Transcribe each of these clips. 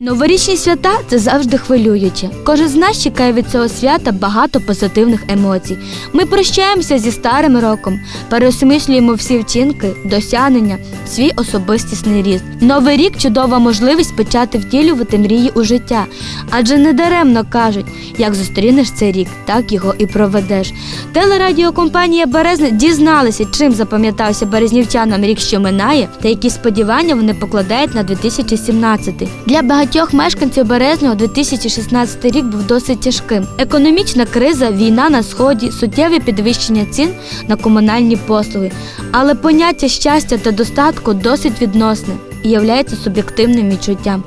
Новорічні свята це завжди хвилююче. Кожен з нас чекає від цього свята багато позитивних емоцій. Ми прощаємося зі старим роком, переосмислюємо всі вчинки, досягнення, свій особистісний ріст. Новий рік чудова можливість почати втілювати мрії у життя. Адже недаремно кажуть, як зустрінеш цей рік, так його і проведеш. Телерадіокомпанія Березне дізналася, чим запам'ятався березнівчанам рік, що минає, та які сподівання вони покладають на 2017. Для багатьох мешканців Березного 2016 рік був досить тяжким. Економічна криза, війна на сході, суттєве підвищення цін на комунальні послуги. Але поняття щастя та достатку досить відносне і являється суб'єктивним відчуттям.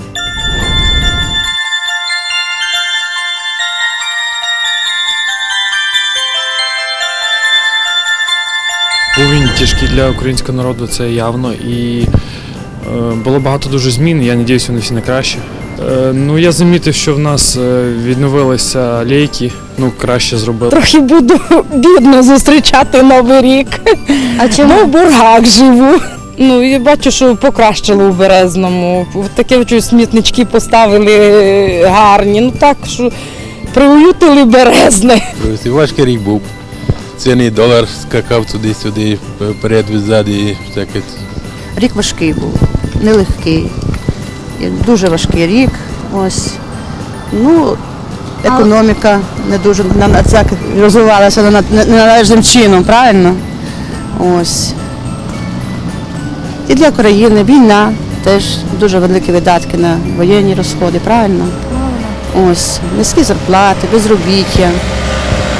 Був він тяжкий для українського народу, це явно. І було багато дуже змін. Я сподіваюся, вони всі на краще. Е, ну, я замітив, що в нас е, відновилися лейки, ну краще зробили. Трохи буду бідно зустрічати новий рік. А чому? Ну, в бургах живу. Ну, і бачу, що покращило у Березному. Таке що смітнички поставили е, гарні. Ну так, що приуютили Березне. Важкий рік був. Ціни долар скакав туди-сюди, вперед ззаді, всяке. Рік важкий був, нелегкий. Дуже важкий рік. Ось. Ну, економіка не дуже розвивалася на- на- неналежним чином, правильно? Ось. І для країни війна теж дуже великі видатки на воєнні розходи, правильно? Ось. Низькі зарплати, безробіття.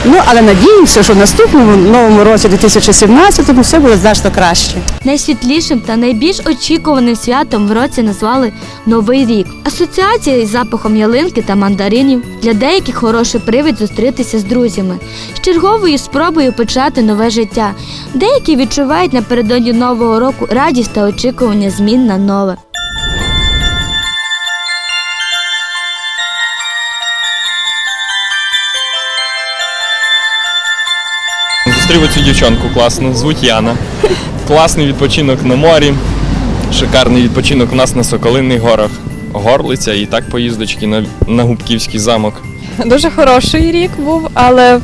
Ну, але надіємося, що в наступному новому році, 2017-му, все буде значно краще. Найсвітлішим та найбільш очікуваним святом в році назвали Новий рік. Асоціація із запахом ялинки та мандаринів для деяких хороший привід зустрітися з друзями, з черговою спробою почати нове життя. Деякі відчувають напередодні нового року радість та очікування змін на нове. Зустрів цю дівчонку класну, звуть Яна. Класний відпочинок на морі, шикарний відпочинок у нас на Соколиних горах. Горлиця і так поїздочки на, на Губківський замок. Дуже хороший рік був, але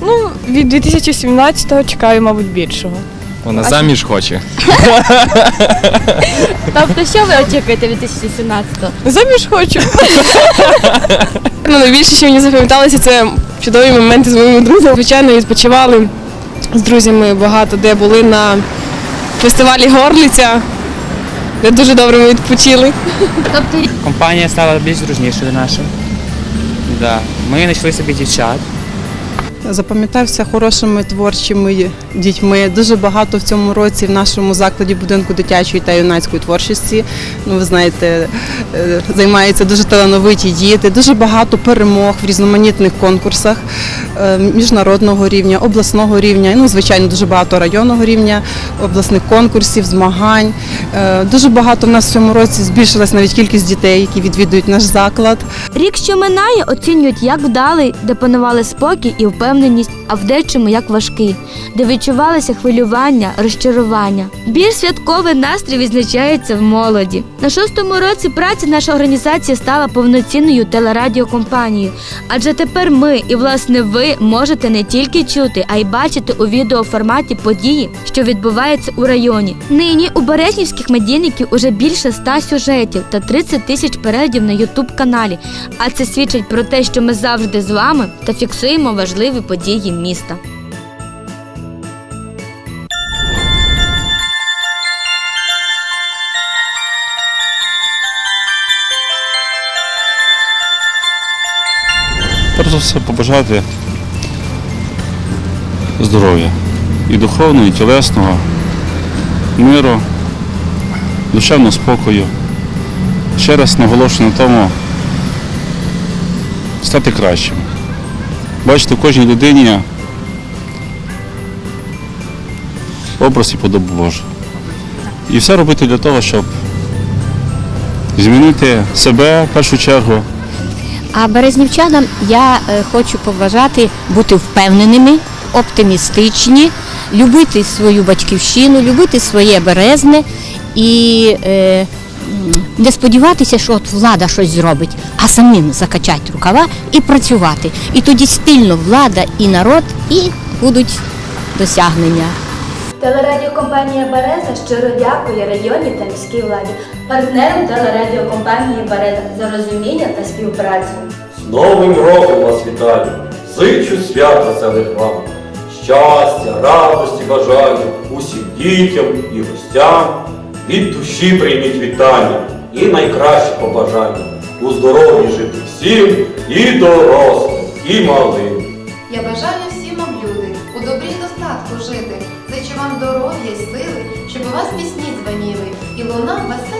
ну, від 2017-го чекаю, мабуть, більшого. Вона заміж хоче. Тобто, що ви очікуєте від 2017-го? Заміж хочу. ну, найбільше, що мені запам'яталося, це чудові моменти з моїми друзями. Звичайно, відпочивали з друзями багато де були на фестивалі Горлиця, де дуже добре ми відпочили. Тобто Компанія стала більш дружнішою нашою. Да. Ми знайшли собі дівчат. Запам'ятався хорошими творчими дітьми. Дуже багато в цьому році в нашому закладі будинку дитячої та юнацької творчості. Ну, ви знаєте, е, займаються дуже талановиті діти, дуже багато перемог в різноманітних конкурсах е, міжнародного рівня, обласного рівня. Ну, звичайно, дуже багато районного рівня, обласних конкурсів, змагань. Е, Дуже багато в нас в цьому році збільшилась навіть кількість дітей, які відвідують наш заклад. Рік, що минає, оцінюють як вдалий, де панували спокій і впевненість, а в дечому як важкий, де відчувалося хвилювання, розчарування. Більш святковий настрій відзначається в молоді. На шостому році праці наша організація стала повноцінною телерадіокомпанією, адже тепер ми і власне ви можете не тільки чути, а й бачити у відеоформаті події, що відбуваються у районі. Нині у березнівських медійників уже більше ста сюжетів та 30 тисяч переглядів на Ютуб каналі. А це свідчить про те, що ми завжди з вами та фіксуємо важливі події міста. Перш за все побажати здоров'я і духовного, і тілесного, миру, душевного спокою. Ще раз наголошую на тому стати кращим. Бачити в кожній людині образ і подобу Божу. І все робити для того, щоб змінити себе в першу чергу. А березнівчанам я е, хочу побажати бути впевненими, оптимістичні, любити свою батьківщину, любити своє березне і е, не сподіватися, що от влада щось зробить, а самим закачати рукава і працювати. І тоді стильно влада і народ, і будуть досягнення. Телерадіокомпанія Береза щиро дякує районній та міській владі, партнерам телерадіокомпанії Береза за розуміння та співпрацю. З Новим роком вас вітаю! Зичу свят веселих вам! Щастя, радості бажаю усім дітям і гостям. Від душі прийміть вітання і найкраще побажання. У здоров'ї жити всім, і дорослим, і малим. Я бажаю всім вам люди, у добрі достатку жити. Зичу вам здоров'я й сили, щоб у вас пісні дзвоніли і лунав веселий